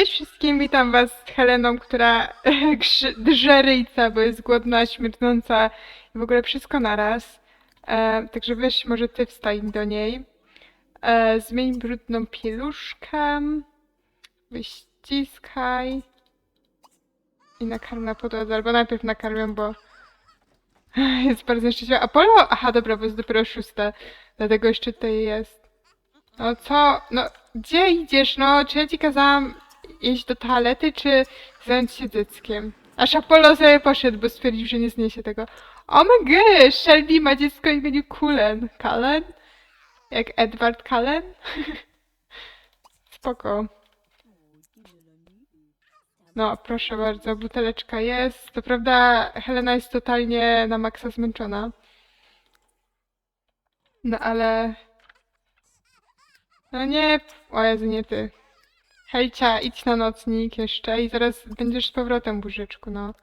Cześć wszystkim, witam was z Heleną, która drze ryjca, bo jest głodna, śmierdząca i w ogóle wszystko naraz. E, także weź może ty wstań do niej. E, zmień brudną pieluszkę. Wyściskaj. I nakarm na podłodze, albo najpierw nakarmię, bo jest bardzo szczęśliwa. Apollo? Aha, dobra, bo jest dopiero szósta, dlatego jeszcze tutaj jest. No co? No, gdzie idziesz? No, czy ja ci kazałam iść do toalety, czy zająć się dzieckiem? Aż Apollo sobie poszedł, bo stwierdził, że nie zniesie tego. O my god, Shelby ma dziecko imieniu Cullen. Cullen? Jak Edward Cullen? Spoko. No, proszę bardzo, buteleczka jest. To prawda, Helena jest totalnie na maksa zmęczona. No ale... No nie, o Jezu, nie ty. Hejcia, idź na nocnik jeszcze i zaraz będziesz z powrotem łóżeczku, no.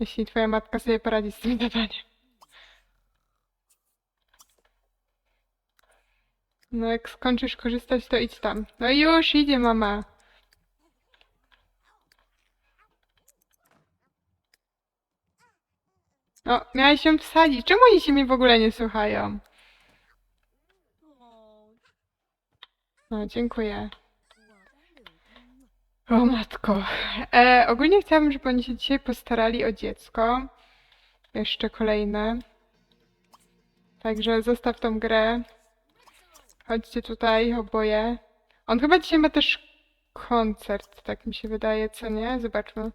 Jeśli twoja matka sobie poradzi z tym zadaniem. No jak skończysz korzystać, to idź tam. No już, idzie mama. No, miałeś się wsadzić. Czemu oni się mnie w ogóle nie słuchają? No, dziękuję. O matko. E, ogólnie chciałabym, żeby oni się dzisiaj postarali o dziecko. Jeszcze kolejne. Także zostaw tą grę. Chodźcie tutaj, oboje. On chyba dzisiaj ma też koncert, tak mi się wydaje, co nie? Zobaczmy.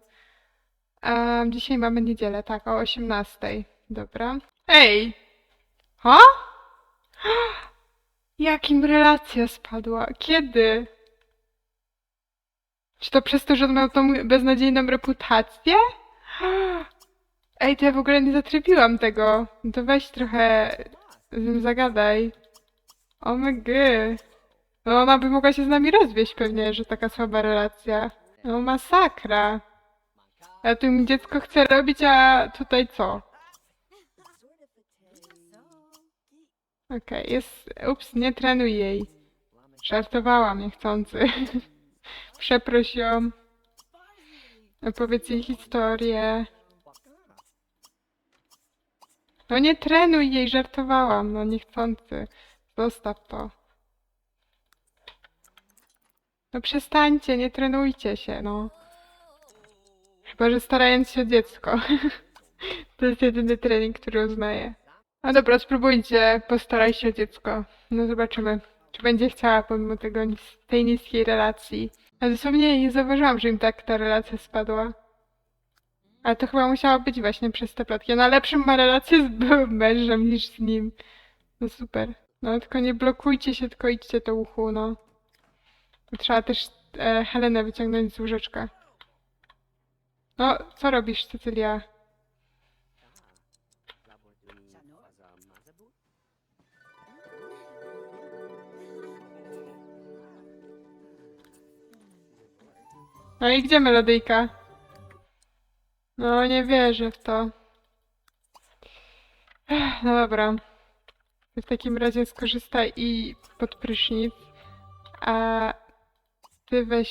A, dzisiaj mamy niedzielę, tak, o 18. Dobra. Ej! Ha? Jakim relacja spadła? Kiedy? Czy to przez to, że on miał tą beznadziejną reputację? Ej, to ja w ogóle nie zatrybiłam tego. No to weź trochę z nim zagadaj. O my gy. No ona by mogła się z nami rozwieść pewnie, że taka słaba relacja. No masakra. Ja tu dziecko chce robić, a tutaj co? Okej, jest... Ups, nie trenuj jej. Żartowałam niechcący. Przeproś ją. Opowiedz jej historię. No nie trenuj jej, żartowałam. No niechcący. Zostaw to. No przestańcie, nie trenujcie się, no. Chyba, że starając się o dziecko. To jest jedyny trening, który uznaję. No dobra, spróbujcie, postaraj się dziecko. No zobaczymy, czy będzie chciała pomimo tego tej niskiej relacji. A dosłownie nie zauważyłam, że im tak ta relacja spadła. Ale to chyba musiało być właśnie przez te plotki. Ona lepszą ma relację z byłym mężem niż z nim. No super. No tylko nie blokujcie się, tylko idźcie do uchu, no. Trzeba też e, Helenę wyciągnąć z łóżeczka. No, co robisz, Cecylia? No i gdzie melodyjka? No, nie wierzę w to. No dobra. W takim razie skorzystaj i pod prysznic. A ty weź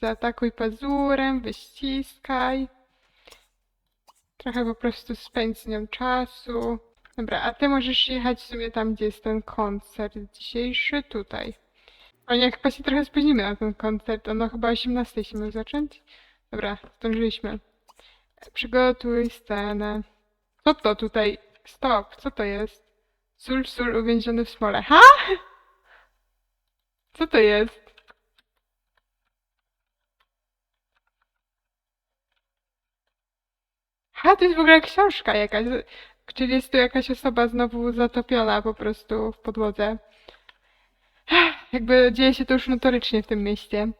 zaatakuj pazurem, wyściskaj. Trochę po prostu spędź z nią czasu. Dobra, a ty możesz jechać w sumie tam, gdzie jest ten koncert dzisiejszy, tutaj. Nie, chyba się trochę spóźnimy na ten koncert. Ono chyba o 18 się miał zacząć. Dobra, zdążyliśmy. Przygotuj scenę. Co to tutaj? Stop, co to jest? Sól, sól uwięziony w smole. Ha? Co to jest? Ha, to jest w ogóle książka jakaś. Czyli jest tu jakaś osoba znowu zatopiona po prostu w podłodze. Jakby dzieje się to już notorycznie w tym mieście.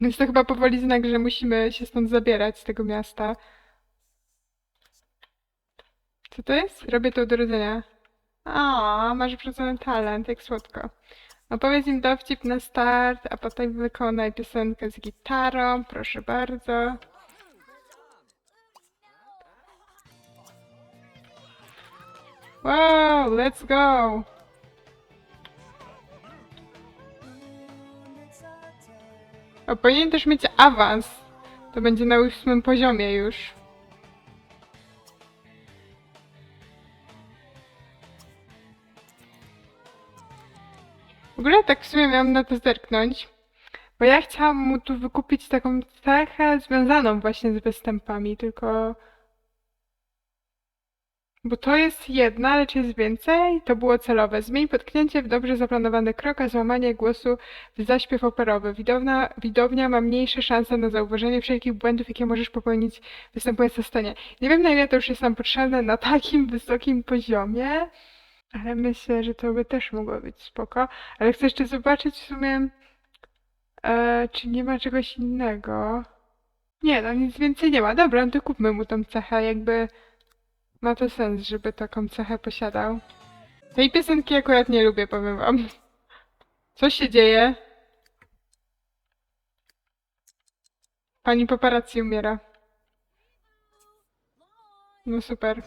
Więc to chyba powoli znak, że musimy się stąd zabierać z tego miasta. Co to jest? Robię to od urodzenia. A, masz wrzucony talent, jak słodko. Opowiedz im dowcip na start, a potem wykonaj piosenkę z gitarą, proszę bardzo. Wow, let's go! A powinien też mieć awans. To będzie na ósmym poziomie już. W ogóle tak w sumie miałam na to zerknąć, bo ja chciałam mu tu wykupić taką cechę związaną właśnie z występami, tylko... Bo to jest jedna, lecz jest więcej, to było celowe. Zmień potknięcie w dobrze zaplanowany krok, a złamanie głosu w zaśpiew operowy. Widowna, widownia ma mniejsze szanse na zauważenie wszelkich błędów, jakie możesz popełnić występując na scenie. Nie wiem, na ile to już jest nam potrzebne na takim wysokim poziomie, ale myślę, że to by też mogło być spoko. Ale chcę jeszcze zobaczyć w sumie, e, czy nie ma czegoś innego. Nie, no nic więcej nie ma. Dobra, no to kupmy mu tą cechę, jakby ma to sens, żeby taką cechę posiadał. Tej piosenki akurat nie lubię, powiem wam. Co się dzieje? Pani paparazzi umiera. No super.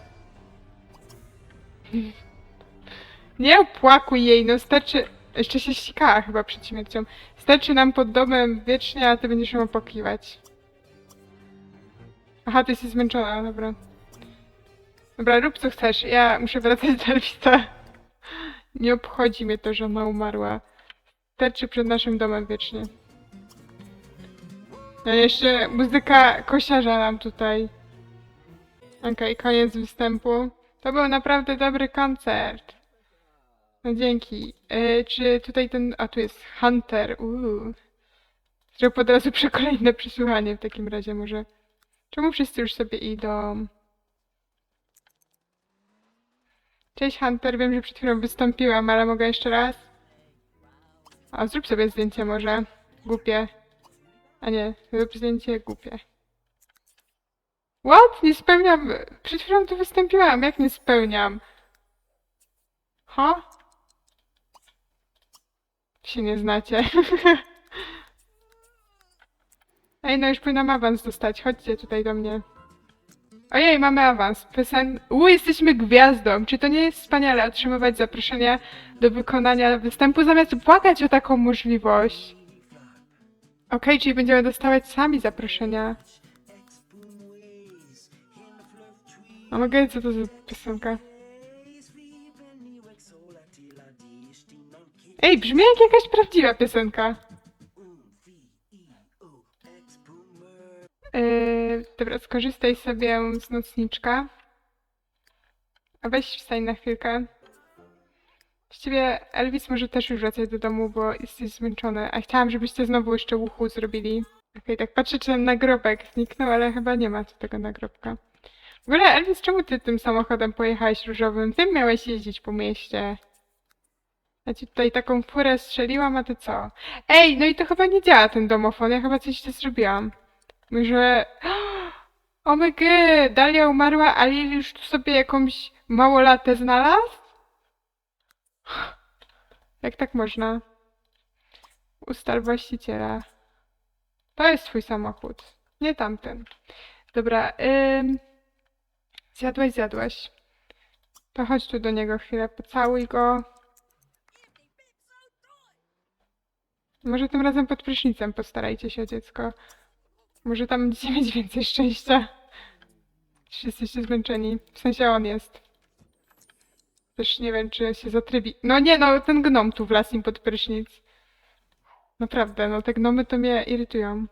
Nie opłakuj jej, no starczy... Jeszcze się ścikała chyba przed śmiercią. Starczy nam pod domem wiecznie, a ty będziesz ją opłakiwać. Aha, ty jesteś zmęczona, dobra. Dobra, rób co chcesz. Ja muszę wracać do Elvisa. Nie obchodzi mnie to, że ona umarła. Starczy przed naszym domem wiecznie. No i jeszcze muzyka kosiarza nam tutaj. Okej, koniec występu. To był naprawdę dobry koncert. No dzięki. E, czy tutaj ten... A, tu jest Hunter. Uuu. Zrób od razu przy kolejne przesłuchanie w takim razie może. Czemu wszyscy już sobie idą? Cześć Hunter, wiem, że przed chwilą wystąpiłam, ale mogę jeszcze raz? A, zrób sobie zdjęcie może. Głupie. A nie, zrób zdjęcie głupie. What? Nie spełniam... Przed chwilą tu wystąpiłam, jak nie spełniam? Ha? Się nie znacie. Ej, no już powinnam awans dostać. Chodźcie tutaj do mnie. Ojej, mamy awans. Pysen... U, jesteśmy gwiazdą. Czy to nie jest wspaniale otrzymywać zaproszenia do wykonania występu zamiast błagać o taką możliwość? Okej, czyli będziemy dostawać sami zaproszenia. A mogę, co to za piosenka? Ej, brzmi jak jakaś prawdziwa piosenka. Yy, dobra, skorzystaj sobie z nocniczka. A weź wstań na chwilkę. Właściwie Elvis może też już wracać do domu, bo jesteś zmęczony. A chciałam, żebyście znowu jeszcze łuchu zrobili. Okej, tak patrzę, czy ten nagrobek zniknął, ale chyba nie ma tu tego nagrobka. W ogóle, Elvis, czemu ty tym samochodem pojechałeś różowym? Ty miałeś jeździć po mieście. Ja ci tutaj taką furę strzeliłam, a ty co? Ej, no i to chyba nie działa ten domofon, ja chyba coś źle zrobiłam. Może... O my god, Dalia umarła, a Lil już tu sobie jakąś małolatę znalazł? Jak tak można? Ustal właściciela. To jest twój samochód, nie tamten. Dobra, ym... Zjadłeś, zjadłeś. To chodź tu do niego chwilę, pocałuj go. Może tym razem pod prysznicem postarajcie się dziecko. Może tam będziecie mieć więcej szczęścia. Czy jesteście zmęczeni? W sensie on jest. Też nie wiem, czy się zatrybi. No nie, no ten gnom tu wlazł im pod prysznic. Naprawdę, no te gnomy to mnie irytują.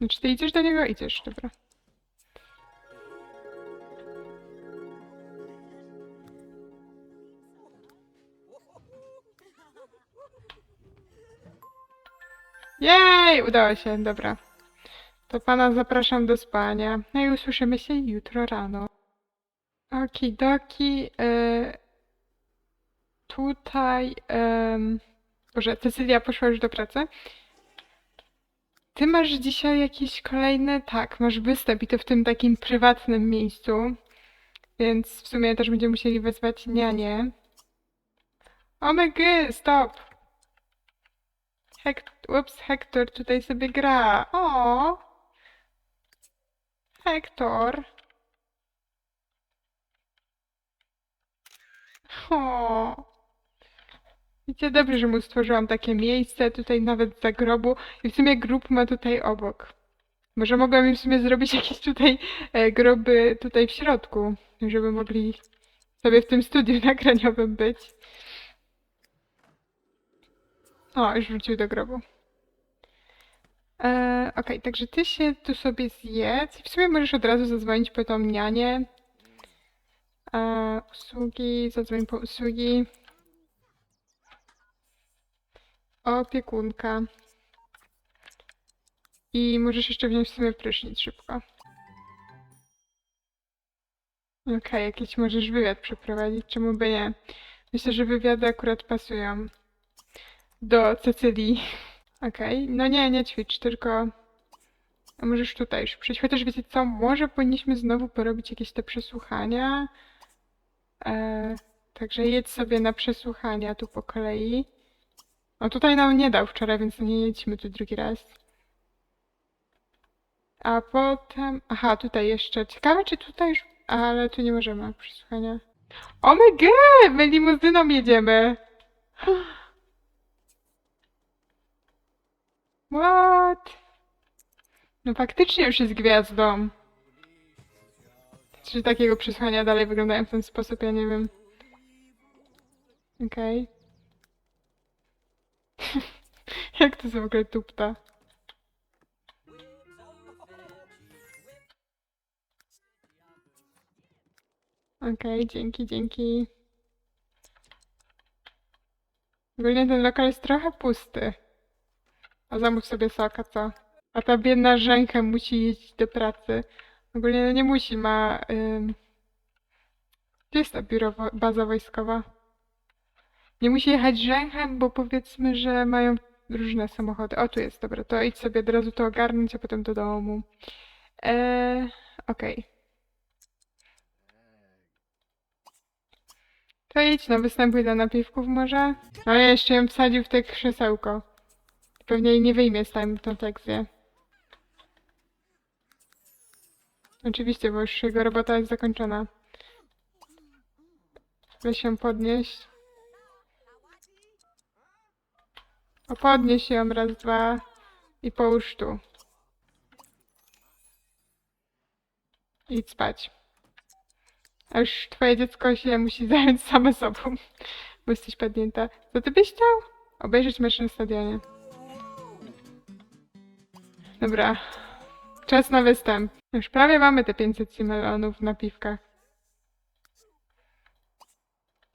No czy ty idziesz do niego? Idziesz, dobra. Jej, udało się, dobra. To pana zapraszam do spania. No i usłyszymy się jutro rano. Okidoki. Y, tutaj. ym, Boże, Cecylia poszła już do pracy. Ty masz dzisiaj jakiś kolejny. Tak, masz występ i to w tym takim prywatnym miejscu. Więc w sumie też będziemy musieli wezwać nianię. Oh my god, stop! Hek Ups, Hektor tutaj sobie gra. O! Hektor. O! I Widzicie, dobrze, że mu stworzyłam takie miejsce tutaj nawet za grobu i w sumie grób ma tutaj obok. Może mogłam im w sumie zrobić jakieś tutaj e, groby tutaj w środku, żeby mogli sobie w tym studiu nagraniowym być. O, już wrócił do grobu. E, Okej, także ty się tu sobie zjedz i w sumie możesz od razu zadzwonić po tą nianię. E, usługi, zadzwoń po usługi. Opiekunka. I możesz jeszcze wziąć w sumie prysznic szybko. Okej, jakiś możesz wywiad przeprowadzić, czemu by nie? Myślę, że wywiady akurat pasują do Cecylii. Okej, no nie, nie ćwicz, tylko możesz tutaj już przyjść. Chociaż wiecie co, może powinniśmy znowu porobić jakieś te przesłuchania. E, także jedź sobie na przesłuchania tu po kolei. No tutaj nam nie dał wczoraj, więc nie jedźmy tu drugi raz. A potem... Aha, tutaj jeszcze. Ciekawe, czy tutaj już... Ale tu nie możemy przesłuchania. O my god! My limuzyną jedziemy! What? No faktycznie już jest gwiazdą. Czy takiego przesłania dalej wyglądają w ten sposób? Ja nie wiem. Okej. Jak to jest w ogóle tupta? Okej, dzięki, dzięki. Ogólnie ten lokal jest trochę pusty. A zamów sobie soka, co? A ta biedna Żenka musi jeździć do pracy. Ogólnie no nie musi, ma... Ym... Gdzie jest ta biuro, wo- baza wojskowa? Nie musi jechać Rzęchem, bo powiedzmy, że mają różne samochody. O, tu jest, dobra, to idź sobie od razu to ogarnąć, a potem do domu. Eee, okej. To idź, no występuj dla napiwków może? No ja jeszcze ją wsadził w te krzesełko. Pewnie jej nie wyjmie z tam tą tekcję. Oczywiście, bo już jego robota jest zakończona. Weź się podnieść. O, podnieś ją raz, dwa i połóż tu. Idź spać. A już twoje dziecko się musi zająć same sobą, bo jesteś padnięta. Co ty byś chciał? Obejrzeć mecz na stadionie. Dobra. Czas na występ. Już prawie mamy te 500 melonów w napiwkach.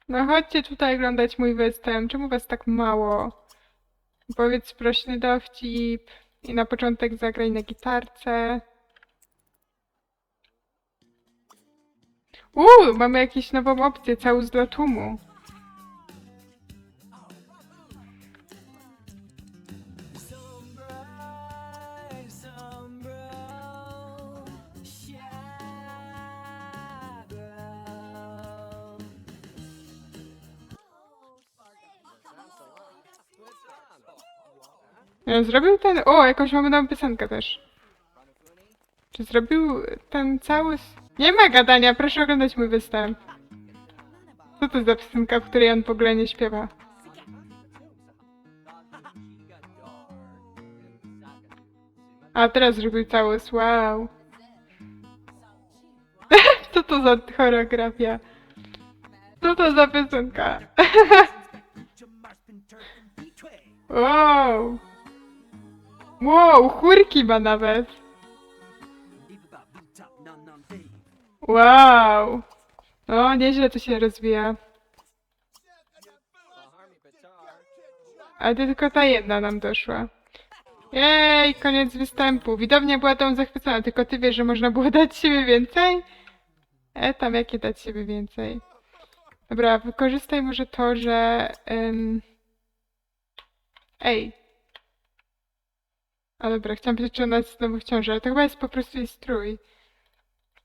No chodźcie tutaj oglądać mój występ. Czemu was tak mało? Powiedz prośny dowcip. I na początek zagraj na gitarce. Uuu, mamy jakąś nową opcję, całus dla tłumu. Zrobił ten. O, jakąś mamy nową piosenkę też. Czy zrobił ten cały. Nie ma gadania, proszę oglądać mój występ. Co to za piosenka, w której on w ogóle nie śpiewa? A teraz zrobił cały. Wow. Co to za choreografia? Co to za piosenka? wow. Wow, chórki ma nawet. Wow. O, nieźle to się rozwija. Ale tylko ta jedna nam doszła. Jej, koniec występu. Widownia była tą zachwycona, tylko ty wiesz, że można było dać siebie więcej? E, tam jakie dać siebie więcej? Dobra, wykorzystaj może to, że... Ym... Ej. A dobra, chciałam powiedzieć, czy ona jest znowu w ciąży, ale to chyba jest po prostu jej strój.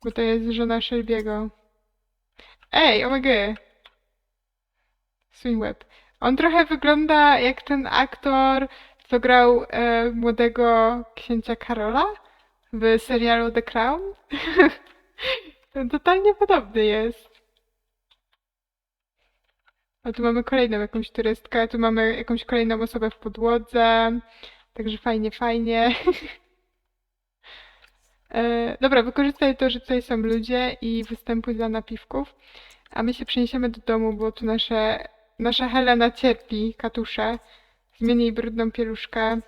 Bo to jest żona Shelby'ego. Ej, omg. Swingweb. On trochę wygląda jak ten aktor, co grał e, młodego księcia Karola w serialu The Crown. Totalnie podobny jest. A tu mamy kolejną jakąś turystkę, tu mamy jakąś kolejną osobę w podłodze. Także fajnie, fajnie. E, dobra, wykorzystaj to, że tutaj są ludzie i występuj dla napiwków. A my się przeniesiemy do domu, bo tu nasze, nasza Helena cierpi, katusze. Zmieni jej brudną pieluszkę.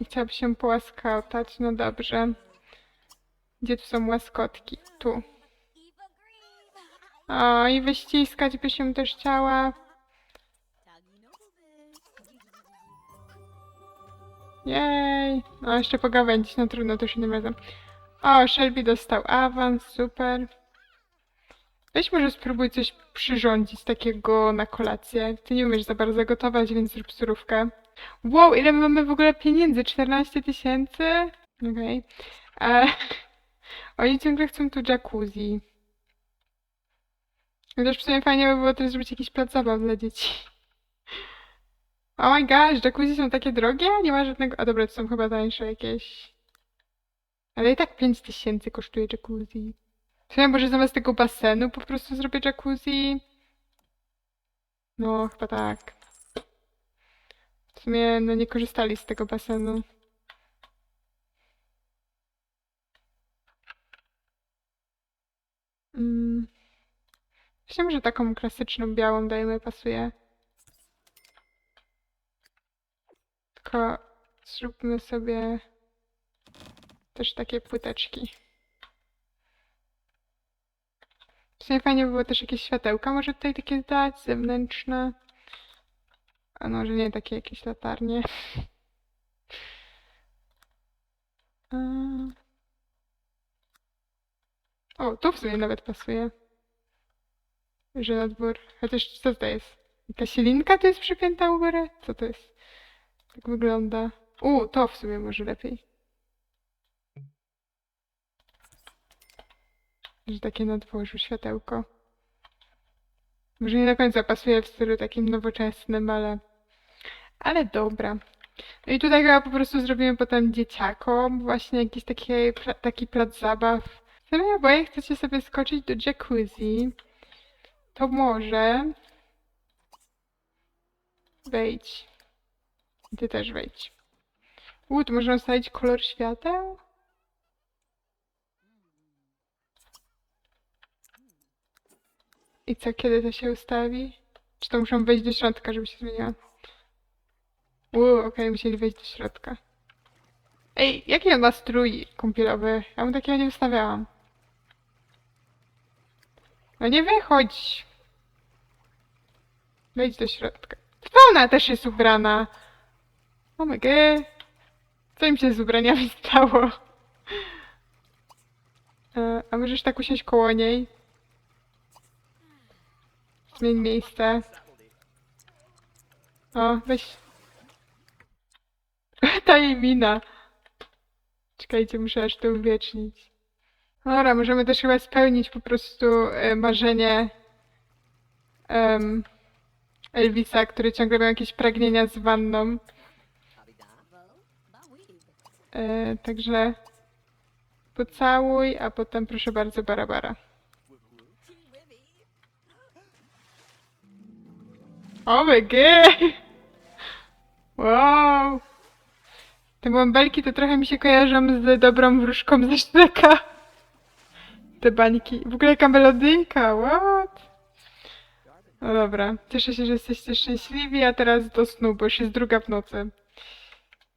I chciałaby się połaskotać. No dobrze. Gdzie tu są łaskotki? Tu. O, i wyściskać by się też chciała. Jej. No, jeszcze pogawędzić. No trudno, to już innym razem. O, Shelby dostał awans, super. Weź może spróbuj coś przyrządzić takiego na kolację. Ty nie umiesz za bardzo gotować, więc zrób surówkę. Wow, ile my mamy w ogóle pieniędzy? 14 tysięcy? Okej. E, Oni ciągle chcą tu jacuzzi. Chociaż w sumie fajnie by było też zrobić jakiś plac zabaw dla dzieci. Oh my gosh, jacuzzi są takie drogie? Nie ma żadnego... A dobra, to są chyba tańsze jakieś. Ale i tak 5 tysięcy kosztuje jacuzzi. W sumie może zamiast tego basenu po prostu zrobię jacuzzi? No, chyba tak. W sumie, no nie korzystali z tego basenu. Mm. Myślę, że taką klasyczną białą dajmy pasuje. Tylko zróbmy sobie też takie płyteczki. W sumie fajnie by było też jakieś światełka, może tutaj takie dać, zewnętrzne. A może nie takie jakieś latarnie. O, tu w sumie nawet pasuje. Że na dwór. Chociaż co to jest? Jakaś linka tu jest przypięta u góry? Co to jest? Tak wygląda. U, to w sumie może lepiej. Że takie na dworzu światełko. Może nie do końca pasuje w stylu takim nowoczesnym, ale... Ale dobra. No i tutaj chyba po prostu zrobimy potem dzieciakom właśnie jakiś taki, taki plac zabaw. W sumie oboje chcecie sobie skoczyć do jacuzzi. To może... Wejdź. Ty też wejdź. U, można ustalić kolor świateł? I co, kiedy to się ustawi? Czy to muszą wejść do środka, żeby się zmieniła? Uuu, okej, musieli wejść do środka. Ej, jaki on ma strój kąpielowy? Ja mu takiego nie wystawiałam. No nie wychodź! Wejdź do środka. To ona też jest ubrana. Oh my. Co im się z ubraniami stało? E, a możesz tak usiąść koło niej? Zmień miejsce. O, weź. Ta jej mina. Czekajcie, muszę aż to uwiecznić. Dobra, możemy też chyba spełnić po prostu e, marzenie em, Elvisa, który ciągle miał jakieś pragnienia z wanną. E, także pocałuj, a potem proszę bardzo Barabara. O my! Wow! Te bąbelki to trochę mi się kojarzą z dobrą wróżką ze Szreka. Te bańki. W ogóle jaka melodyjka, what? No dobra, cieszę się, że jesteście szczęśliwi, a teraz do snu, bo już jest druga w nocy.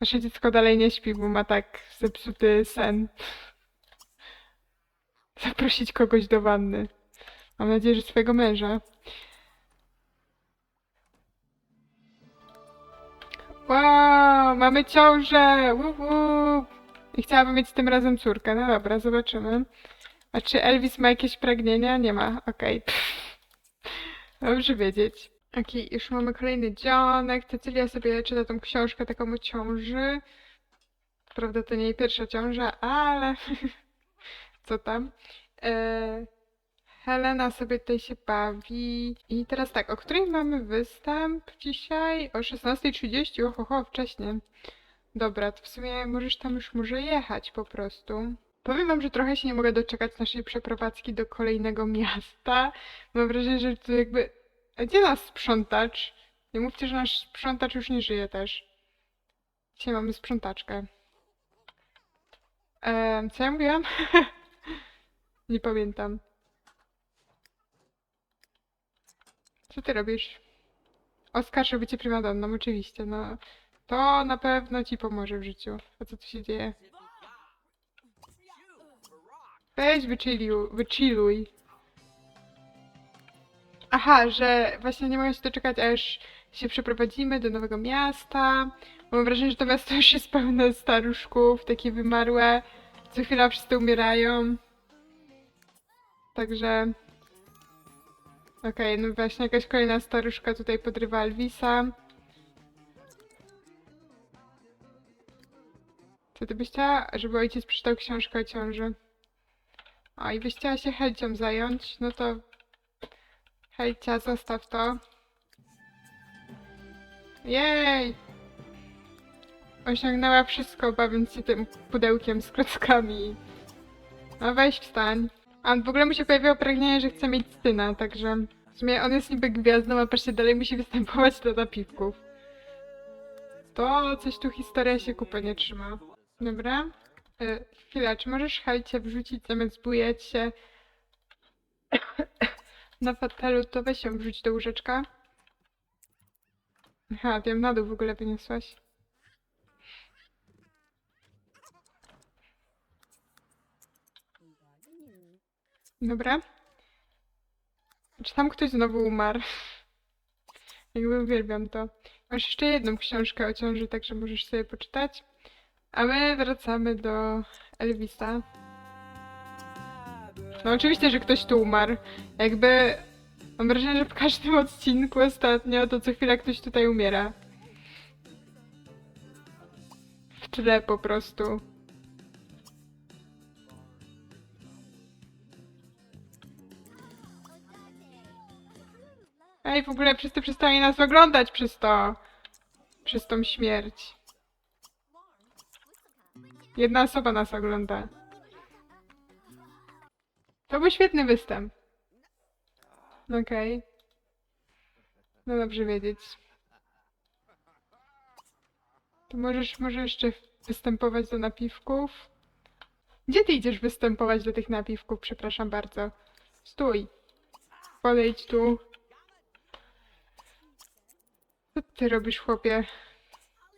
Nasze dziecko dalej nie śpi, bo ma tak zepsuty sen. Zaprosić kogoś do wanny. Mam nadzieję, że swojego męża. Wow, mamy ciążę! Łup. I chciałabym mieć tym razem córkę. No dobra, zobaczymy. A czy Elvis ma jakieś pragnienia? Nie ma. Okej. Dobrze wiedzieć. Okej, już mamy kolejny dzionek. Cecylia sobie czyta tą książkę taką o ciąży. Prawda, to nie jej pierwsza ciąża, ale co tam. E, Helena sobie tutaj się bawi. I teraz tak, o której mamy występ dzisiaj? O 16.30, oho, ho, wcześniej. Dobra, to w sumie możesz tam już może jechać po prostu. Powiem wam, że trochę się nie mogę doczekać naszej przeprowadzki do kolejnego miasta. Mam wrażenie, że tu jakby... A gdzie nasz sprzątacz? Nie mówcie, że nasz sprzątacz już nie żyje też. Dzisiaj mamy sprzątaczkę. Ehm, co ja mówiłam? nie pamiętam. Co ty robisz? Oskar, żeby cię primadonną, oczywiście, no. To na pewno ci pomoże w życiu. A co tu się dzieje? Weź wychilluj, wychilluj. Aha, że właśnie nie mogę się doczekać, aż się przeprowadzimy do nowego miasta. Mam wrażenie, że to miasto już jest pełne staruszków, takie wymarłe. Co chwila wszyscy umierają. Także... Okej, no właśnie jakaś kolejna staruszka tutaj podrywa Elvisa. Co ty byś chciała? Żeby ojciec przeczytał książkę o ciąży. O, i byś chciała się Helcią zająć, no to... Helcia, zostaw to. Jej! Osiągnęła wszystko, bawiąc się tym pudełkiem z klockami. No weź wstań. A w ogóle mu się pojawiło pragnienie, że chce mieć syna, także... W sumie on jest niby gwiazdą, a patrzcie, dalej musi występować do napiwków. To coś tu historia się kupy nie trzyma. Dobra. E, chwila, czy możesz Helcie wrzucić zamiast bujać się na fotelu, to weź ją wrzuć do łóżeczka. Aha, wiem, na dół w ogóle wyniosłaś. Dobra. Czy tam ktoś znowu umarł? Jakby uwielbiam to. Masz jeszcze jedną książkę o ciąży, także możesz sobie poczytać. A my wracamy do Elvisa. No oczywiście, że ktoś tu umarł. Jakby... Mam wrażenie, że w każdym odcinku ostatnio to co chwila ktoś tutaj umiera. W tle po prostu. Ej, w ogóle wszyscy przestali nas oglądać przez to. Przez tą śmierć. Jedna osoba nas ogląda. To był świetny występ. Okej. No dobrze wiedzieć. To możesz może jeszcze występować do napiwków? Gdzie ty idziesz występować do tych napiwków? Przepraszam bardzo. Stój. Podejdź tu. Co ty robisz, chłopie?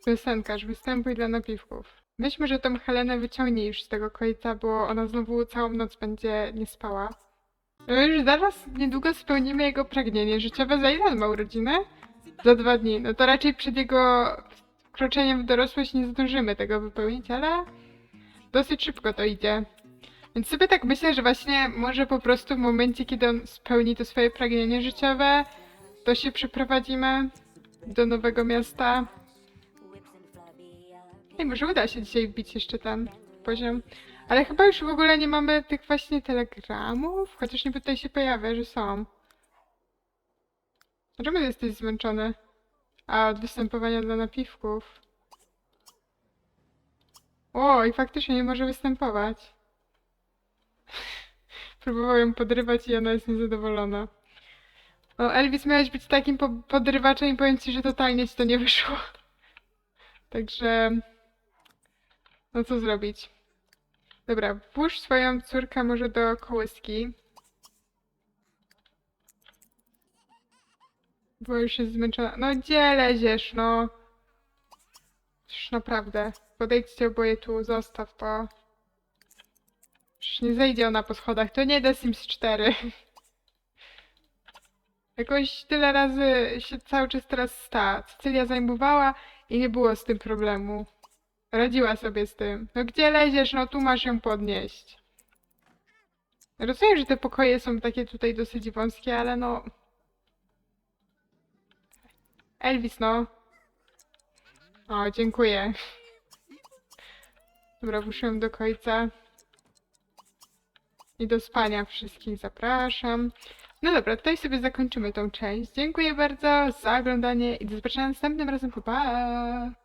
Piosenkarz, występuj dla napiwków. Weź może tą Helenę wyciągnij już z tego końca, bo ona znowu całą noc będzie nie spała. No już zaraz niedługo spełnimy jego pragnienie życiowe. Za ile on ma urodziny? Za dwa dni. No to raczej przed jego wkroczeniem w dorosłość nie zdążymy tego wypełnić, ale dosyć szybko to idzie. Więc sobie tak myślę, że właśnie może po prostu w momencie, kiedy on spełni to swoje pragnienie życiowe, to się przeprowadzimy do nowego miasta. Ej, może uda się dzisiaj wbić jeszcze ten poziom. Ale chyba już w ogóle nie mamy tych właśnie telegramów, chociaż niby tutaj się pojawia, że są. Dlaczego jesteś zmęczony? A, od występowania dla napiwków. O, i faktycznie nie może występować. Próbował ją podrywać i ona jest niezadowolona. O, Elvis miałeś być takim po podrywaczem i powiem ci, że totalnie ci to nie wyszło. Także... No co zrobić? Dobra, włóż swoją córkę może do kołyski. Bo już jest zmęczona. No gdzie leziesz, no? Już naprawdę. Podejdźcie oboje tu, zostaw to. Już nie zejdzie ona po schodach. To nie The Sims 4. Jakoś tyle razy się cały czas teraz stała. Cecylia zajmowała i nie było z tym problemu. Radziła sobie z tym. No gdzie leziesz? No tu masz ją podnieść. Rozumiem, że te pokoje są takie tutaj dosyć wąskie, ale no... Elvis, no. O, dziękuję. Dobra, włóżyłem do końca. I do spania wszystkich zapraszam. No dobra, tutaj sobie zakończymy tą część. Dziękuję bardzo za oglądanie i do zobaczenia następnym razem. Pa! pa.